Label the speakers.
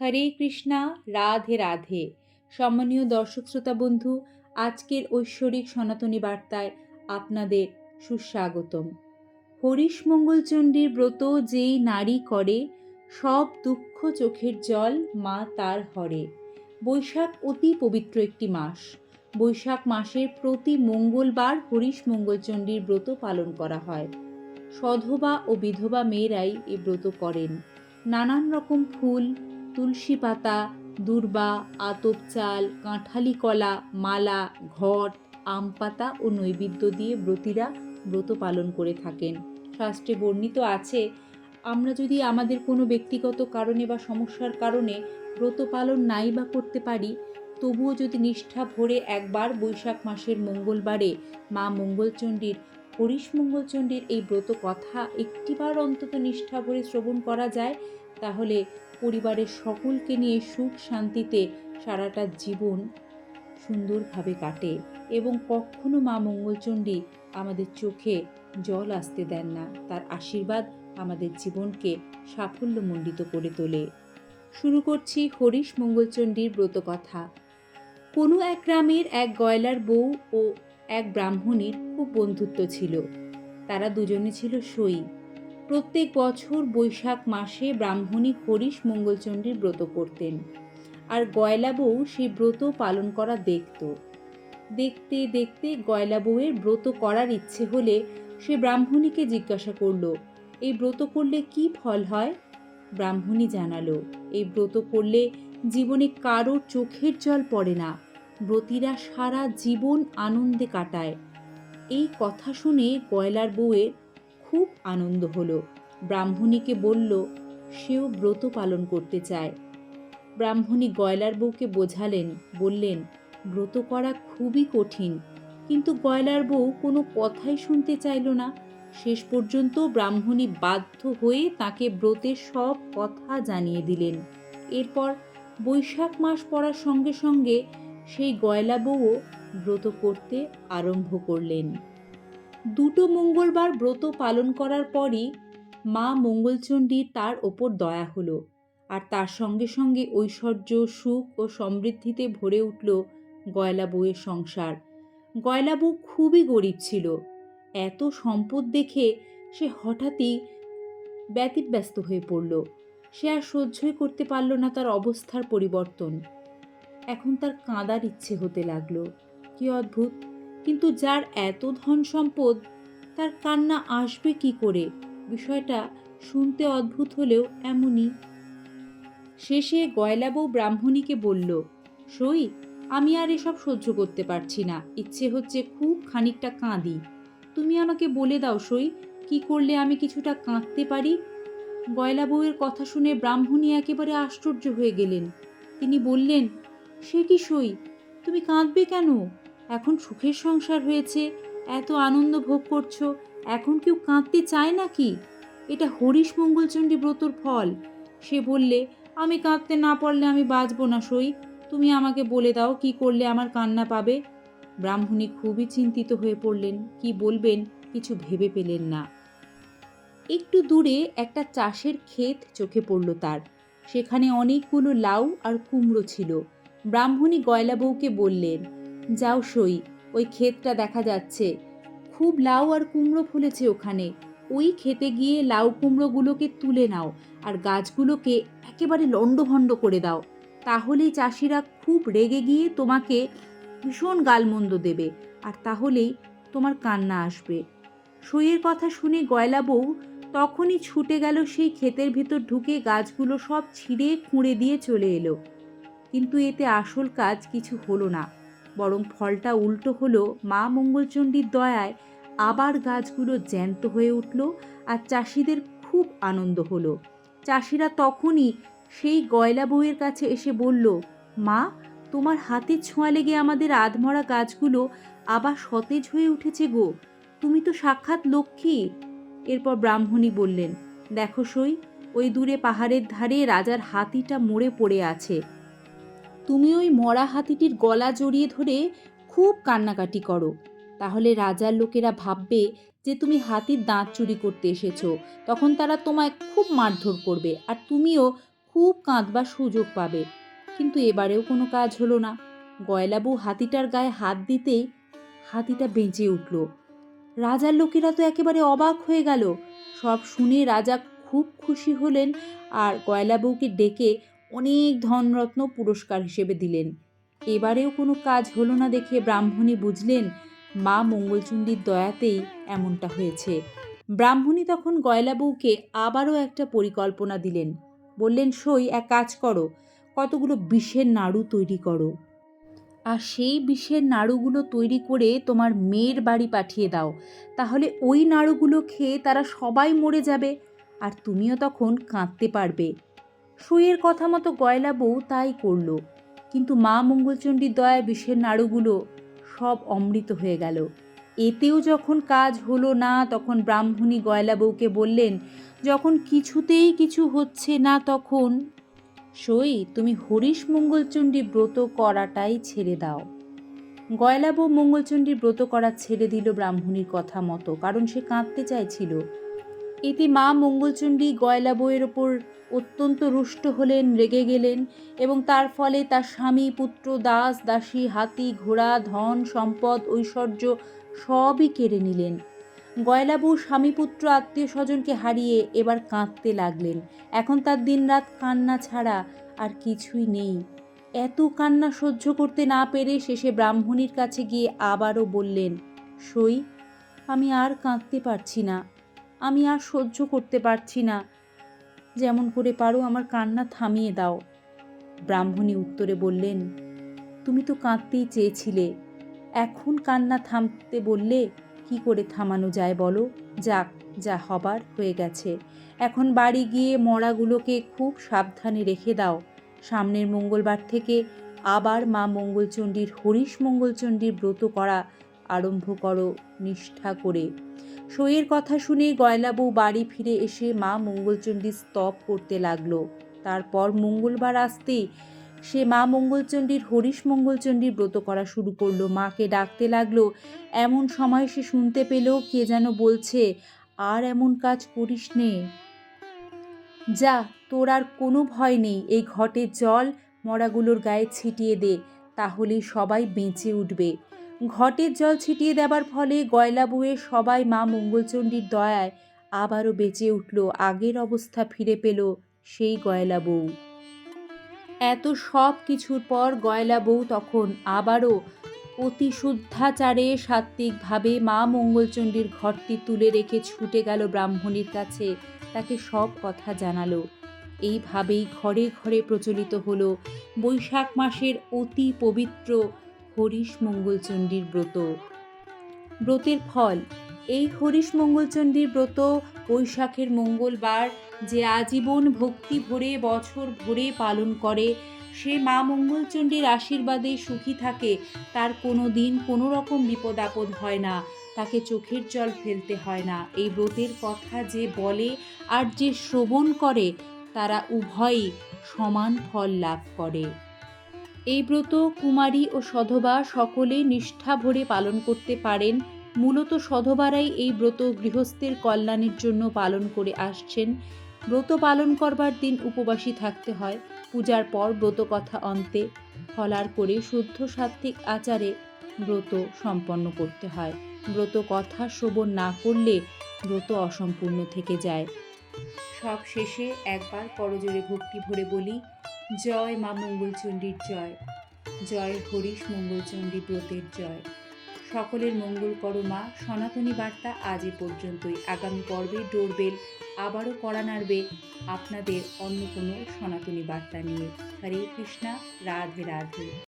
Speaker 1: হরে কৃষ্ণা, রাধে রাধে। সম্মানীয় দর্শক শ্রোতা বন্ধু, আজকের ঐশ্বরিক সনাতনী বার্তায় আপনাদের সুস্বাগতম। হরিশ মঙ্গলচণ্ডীর ব্রত যেই নারী করে, সব দুঃখ চোখের জল মা তার হরে। বৈশাখ অতি পবিত্র একটি মাস। বৈশাখ মাসের প্রতি মঙ্গলবার হরিশ মঙ্গলচণ্ডীর ব্রত পালন করা হয়। সধবা ও বিধবা মেয়েরাই এই ব্রত করেন। নানান রকম ফুল তুলসী পাতা, দূর্বা, আতপ চাল, কাঁঠালি কলা, মালা, ঘট, আম পাতা ও নৈবেদ্য দিয়ে ব্রতীরা ব্রত পালন করে থাকেন। শাস্ত্রে বর্ণিত আছে, আমরা যদি আমাদের কোনো ব্যক্তিগত কারণে বা সমস্যার কারণে ব্রত পালন নাই বা করতে পারি তবুও যদি নিষ্ঠা ভরে একবার বৈশাখ মাসের মঙ্গলবারে মা মঙ্গলচণ্ডীর, হরিশ মঙ্গলচণ্ডীর এই ব্রত কথা একটিবার অন্তত নিষ্ঠা ভরে শ্রবণ করা যায়, তাহলে পরিবারের সকলকে নিয়ে সুখ শান্তিতে সারাটা জীবন সুন্দরভাবে কাটে এবং কখনো মা মঙ্গলচণ্ডী আমাদের চোখে জল আসতে দেন না। তার আশীর্বাদ আমাদের জীবনকে সাফল্যমণ্ডিত করে তোলে। শুরু করছি হরিশ মঙ্গলচণ্ডীর ব্রত কোনো এক গ্রামের এক গয়লার বউ ও এক ব্রাহ্মণীর খুব বন্ধুত্ব ছিল। তারা দুজনে ছিল সই। প্রত্যেক বছর বৈশাখ মাসে ব্রাহ্মণী হরিশ মঙ্গলচণ্ডীর ব্রত করতেন। আর গয়লা বউ সেই ব্রত পালন করা দেখত। দেখতে দেখতে গয়লা বউয়ের ব্রত করার ইচ্ছে হলে সে ব্রাহ্মণীকে জিজ্ঞাসা করল, এই ব্রত করলে কি ফল হয়? ব্রাহ্মণী জানালো, এই ব্রত করলে জীবনে কারও চোখের জল পড়ে না। ব্রতীরা সারা জীবন আনন্দে কাটায়। এই কথা শুনে গয়লার বউয়ের খুব আনন্দ হলো। ব্রাহ্মণীকে বলল, সেও ব্রত পালন করতে চায়। ব্রাহ্মণী গয়লার বউকে বোঝালেন, বললেন, ব্রত করা খুবই কঠিন, কিন্তু গয়লার বউ কোনো কথাই শুনতে চাইল না। শেষ পর্যন্ত ব্রাহ্মণী বাধ্য হয়ে তাকে ব্রতের সব কথা জানিয়ে দিলেন। এরপর বৈশাখ মাস পড়ার সঙ্গে সঙ্গে সেই গয়লা বউও ব্রত করতে আরম্ভ করলেন। দুটো মঙ্গলবার ব্রত পালন করার পরই মা মঙ্গলচণ্ডী তার ওপর দয়া হলো আর তার সঙ্গে সঙ্গে ঐশ্বর্য, সুখ ও সমৃদ্ধিতে ভরে উঠল গয়লা বউয়ের সংসার। গয়লা বউ খুবই গরিব ছিল। এত সম্পদ দেখে সে হঠাৎই ব্যতিব্যস্ত হয়ে পড়ল। সে আর সহ্যই করতে পারল না তার অবস্থার পরিবর্তন। এখন তার কাঁদার ইচ্ছে হতে লাগল। কি অদ্ভুত! কিন্তু যার এত ধন সম্পদ, তার কান্না আসবে কি করে? বিষয়টা শুনতে অদ্ভুত হলেও এমনই। শেষে গয়লাবউ ব্রাহ্মণীকে বলল, সই, আমি আর এসব সহ্য করতে পারছি না। ইচ্ছে হচ্ছে খুব খানিকটা কাঁদি। তুমি আমাকে বলে দাও সই, কি করলে আমি কিছুটা কাঁদতে পারি? গয়লা বউয়ের কথা শুনে ব্রাহ্মণী একেবারে আশ্চর্য হয়ে গেলেন। তিনি বললেন, সে কি সই? তুমি কাঁদবে কেন? এখন সুখের সংসার হয়েছে, এত আনন্দ ভোগ করছ, এখন কেউ কাঁদতে চায় নাকি? এটা হরিশ মঙ্গলচণ্ডী ব্রতর ফল। সে বললে, আমি কাঁদতে না পারলে আমি বাঁচব না সই। তুমি আমাকে বলে দাও কি করলে আমার কান্না পাবে? ব্রাহ্মণী খুবই চিন্তিত হয়ে পড়লেন। কি বলবেন, কিছু ভেবে পেলেন না। একটু দূরে একটা চাষের ক্ষেত চোখে পড়ল তার। সেখানে অনেকগুলো লাউ আর কুমড়ো ছিল। ব্রাহ্মণী গয়লা বউকে বললেন, যাও সই, ওই ক্ষেতটা দেখা যাচ্ছে। খুব লাউ আর কুমড়ো ফুলেছে ওখানে। ওই খেতে গিয়ে লাউ কুমড়োগুলোকে তুলে নাও আর গাছগুলোকে একেবারে লণ্ডভণ্ড করে দাও। তাহলেই চাষিরা খুব রেগে গিয়ে তোমাকে ভীষণ গালমন্দ দেবে আর তাহলেই তোমার কান্না আসবে। সইয়ের কথা শুনে গয়লা বউ তখনই ছুটে গেল সেই ক্ষেতের ভেতর ঢুকে গাছগুলো সব ছিঁড়ে খুঁড়ে দিয়ে চলে এলো। কিন্তু এতে আসল কাজ কিছু হলো না, বরং ফলটা উল্টো হলো মা মঙ্গলচণ্ডীর দয়ায় আবার গাছগুলো জ্যান্ত হয়ে উঠল আর চাষিদের খুব আনন্দ হলো। চাষিরা তখনই সেই গয়লা বউয়ের কাছে এসে বলল, মা, তোমার হাতে ছোঁয়া লেগে আমাদের আধমরা গাছগুলো আবার সতেজ হয়ে উঠেছে গো। তুমি তো সাক্ষাৎ লক্ষ্মী। এরপর ব্রাহ্মণী বললেন, দেখো সই, ওই দূরে পাহাড়ের ধারে রাজার হাতিটা মরে পড়ে আছে। তুমি ওই মরা হাতিটির গলা জড়িয়ে ধরে খুব কান্নাকাটি করো। তাহলে রাজার লোকেরা ভাববে যে তুমি হাতির দাঁত চুরি করতে এসেছ। তখন তারা তোমায় খুব মারধর করবে আর তুমিও খুব কাঁদবার সুযোগ পাবে। কিন্তু এবারেও কোনো কাজ হলো না। গয়লাবু হাতিটার গায়ে হাত দিতেই হাতিটা বেঁচে উঠল। রাজার লোকেরা তো একেবারে অবাক হয়ে গেল। সব শুনে রাজা খুব খুশি হলেন আর গয়লাবউকে ডেকে অনেক ধনরত্ন পুরস্কার হিসেবে দিলেন। এবারেও কোনো কাজ হলো না দেখে ব্রাহ্মণী বুঝলেন, মা মঙ্গলচণ্ডীর দয়াতেই এমনটা হয়েছে। ব্রাহ্মণী তখন গয়লাবউকে আবারও একটা পরিকল্পনা দিলেন। বললেন, সই, এক কাজ করো। কতগুলো বিষের নাড়ু তৈরি করো। আর সেই বিষের নাড়ুগুলো তৈরি করে তোমার মেয়ের বাড়ি পাঠিয়ে দাও। তাহলে ওই নাড়ুগুলো খেয়ে তারা সবাই মরে যাবে আর তুমিও তখন কাঁদতে পারবে। সইয়ের কথা মতো গয়লা বউ তাই করল। কিন্তু মা মঙ্গলচণ্ডীর দয়ায় বিষের নাড়ুগুলো সব অমৃত হয়ে গেল। এতেও যখন কাজ হলো না, তখন ব্রাহ্মণী গয়লা বউকে বললেন, যখন কিছুতেই কিছু হচ্ছে না তখন সই তুমি হরিশ মঙ্গলচণ্ডী ব্রত করাটাই ছেড়ে দাও। গয়লাবউ মঙ্গলচণ্ডীর ব্রত করা ছেড়ে দিল ব্রাহ্মণীর কথা মতো, কারণ সে কাঁদতে চাইছিল। এতে মা মঙ্গলচণ্ডী গয়লা বউয়ের ওপর অত্যন্ত রুষ্ট হলেন, রেগে গেলেন এবং তার ফলে তার স্বামী, পুত্র, দাস, দাসী, হাতি, ঘোড়া, ধন, সম্পদ, ঐশ্বর্য সবই কেড়ে নিলেন। গয়লাবউ স্বামী পুত্র আত্মীয় স্বজনকে হারিয়ে এবার কাঁদতে লাগলেন। এখন তার দিনরাত কান্না ছাড়া আর কিছুই নেই। এত কান্না সহ্য করতে না পেরে শেষে ব্রাহ্মণীর কাছে গিয়ে আবারও বললেন, সই, আমি আর কাঁদতে পারছি না। আমি আর সহ্য করতে পারছি না। যেমন করে পারো আমার কান্না থামিয়ে দাও। ব্রাহ্মণী উত্তরে বললেন, তুমি তো কাঁদতেই চেয়েছিলে। এখন কান্না থামতে বললে কি করে থামানো যায় বলো? যাক, যা হবার হয়ে গেছে। এখন বাড়ি গিয়ে মরাগুলোকে খুব সাবধানে রেখে দাও। সামনের মঙ্গলবার থেকে আবার মা মঙ্গলচণ্ডীর, হরিশ মঙ্গলচণ্ডীর ব্রত করা আরম্ভ করো নিষ্ঠা করে। সইয়ের কথা শুনে গয়লাবউ বাড়ি ফিরে এসে মা মঙ্গলচণ্ডী স্তব করতে লাগল। তারপর মঙ্গলবার আসতেই সে মা মঙ্গলচণ্ডীর, হরিশ মঙ্গলচণ্ডীর ব্রত করা শুরু করল। মাকে ডাকতে লাগল, এমন সময় সে শুনতে পেল, কে যেন বলছে, আর এমন কাজ করিস নে। যা, তোর আর কোনো ভয় নেই। এই ঘটের জল, মরাগুলোর গায়ে ছিটিয়ে দে, তাহলেই সবাই বেঁচে উঠবে। ঘটের জল ছিটিয়ে দেবার ফলে গয়লা বুয়ে সবাই মা মঙ্গলচণ্ডীর দয়ায় আবারও বেঁচে উঠল। আগের অবস্থা ফিরে পেল সেই গয়লা বউ। এত সব কিছুর পর গয়লা বউ তখন আবারও অতি শুদ্ধাচারে সাত্ত্বিকভাবে মা মঙ্গলচণ্ডীর ঘরটি তুলে রেখে ছুটে গেল ব্রাহ্মণীর কাছে। তাকে সব কথা জানালো। এইভাবেই ঘরে ঘরে প্রচলিত হলো বৈশাখ মাসের অতি পবিত্র হরিশ মঙ্গলচণ্ডীর ব্রত। ব্রতের ফল, এই হরিশ মঙ্গলচণ্ডীর ব্রত বৈশাখের মঙ্গলবার যে আজীবন ভক্তি ভরে বছর ভরে পালন করে, সে মা মঙ্গলচণ্ডীর আশীর্বাদে সুখী থাকে, তার কোনো দিন কোনো রকম বিপদ আপদ হয় না, তাকে চোখের জল ফেলতে হয় না। এই ব্রতের কথা যে বলে আর যে শ্রবণ করে, তারা উভয়ই সমান ফল লাভ করে। এই ব্রত কুমারী ও সধবা সকলে নিষ্ঠা ভরে পালন করতে পারেন। মূলত সধবারাই এই ব্রত গৃহস্থের কল্যাণের জন্য পালন করে আসছেন। ব্রত পালন করবার দিন উপবাসী থাকতে হয়। পূজার পর ব্রত কথা অন্তে ফলার করে শুদ্ধ সাত্ত্বিক আচারে ব্রত সম্পন্ন করতে হয়। ব্রত কথা শ্রবণ না করলে ব্রত অসম্পূর্ণ থেকে যায়। সব শেষে একবার করজোরে ভক্তি ভরে বলি, জয় মা মঙ্গলচণ্ডীর জয়। জয় হরিশ মঙ্গলচণ্ডী ব্রতের জয়। সকলের মঙ্গল করো মা। সনাতনী বার্তা আজ এ পর্যন্তই। আগামী পর্বে ডোরবেল আবারও কড়া নাড়বে আপনাদের অন্য কোনো সনাতনী বার্তা নিয়ে। হরে কৃষ্ণা, রাধে রাধে।